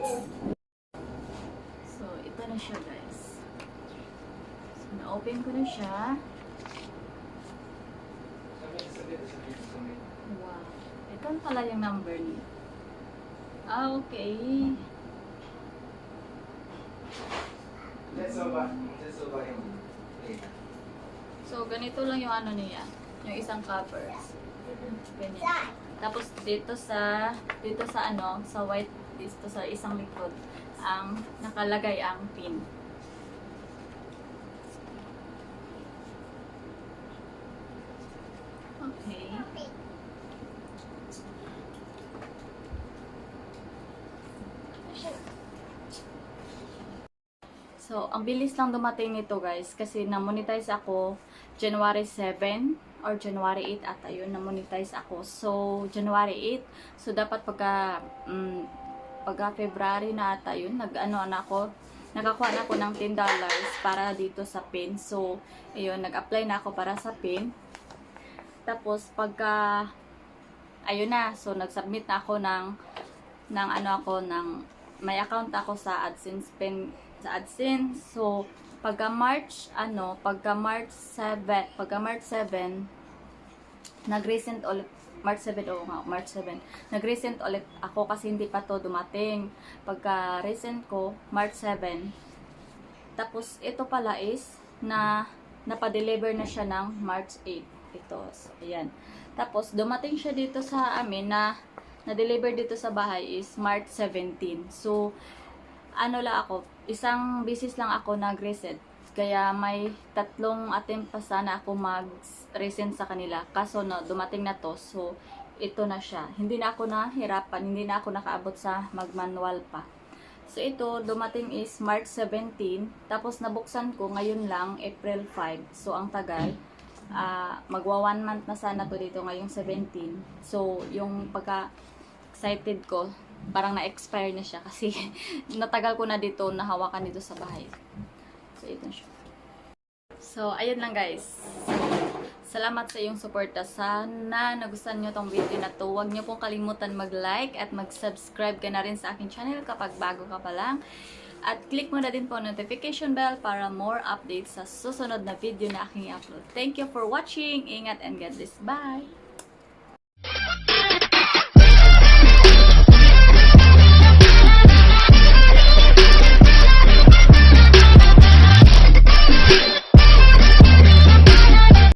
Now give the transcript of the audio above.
So, ito na siya guys. So, na-open ko na siya. Wow. Ito pala yung number niya. Ah, okay. Let's over. Let's over yung later. So, ganito lang yung ano niya. Yung isang covers. Ganyan. Tapos dito sa dito sa ano, sa white dito sa isang likod ang nakalagay ang pin. Okay. So, ang bilis lang dumating nito guys kasi na-monetize ako January 7 or January 8 ata yun, na-monetize ako. So, January 8. So, dapat pagka mm, pagka February na ata yun, nag-ano na ako, nakakuha na ako ng $10 para dito sa pin. So, ayun, nag-apply na ako para sa pin. Tapos, pagka ayun na, so nag-submit na ako ng ng ano ako ng may account ako sa AdSense pin sa AdSense. So, pagka March, ano, pagka March 7, pagka March 7, nag-recent ulit, March 7, oo nga, March 7, nag-recent ulit ako kasi hindi pa to dumating. Pagka recent ko, March 7, tapos ito pala is, na, napadeliver na siya ng March 8. Ito, so, ayan. Tapos, dumating siya dito sa amin na, na-deliver dito sa bahay is March 17. So, ano la ako, isang bisis lang ako nag-reset. Kaya may tatlong attempt pa sana ako mag-resend sa kanila. Kaso no, dumating na to. So, ito na siya. Hindi na ako nahirapan, hindi na ako nakaabot sa mag-manual pa. So, ito, dumating is March 17. Tapos, nabuksan ko ngayon lang, April 5. So, ang tagal. Ah, magwa one month na sana to dito ngayong 17. So, yung pagka excited ko, parang na-expire na siya kasi natagal ko na dito nahawakan dito sa bahay. So, ito siya. So, ayun lang guys. Salamat sa iyong suporta. Sana nagustuhan nyo tong video na to. Huwag nyo pong kalimutan mag-like at mag-subscribe ka na rin sa aking channel kapag bago ka pa lang. At click mo na din po notification bell para more updates sa susunod na video na aking upload. Thank you for watching. Ingat and God bless. Bye!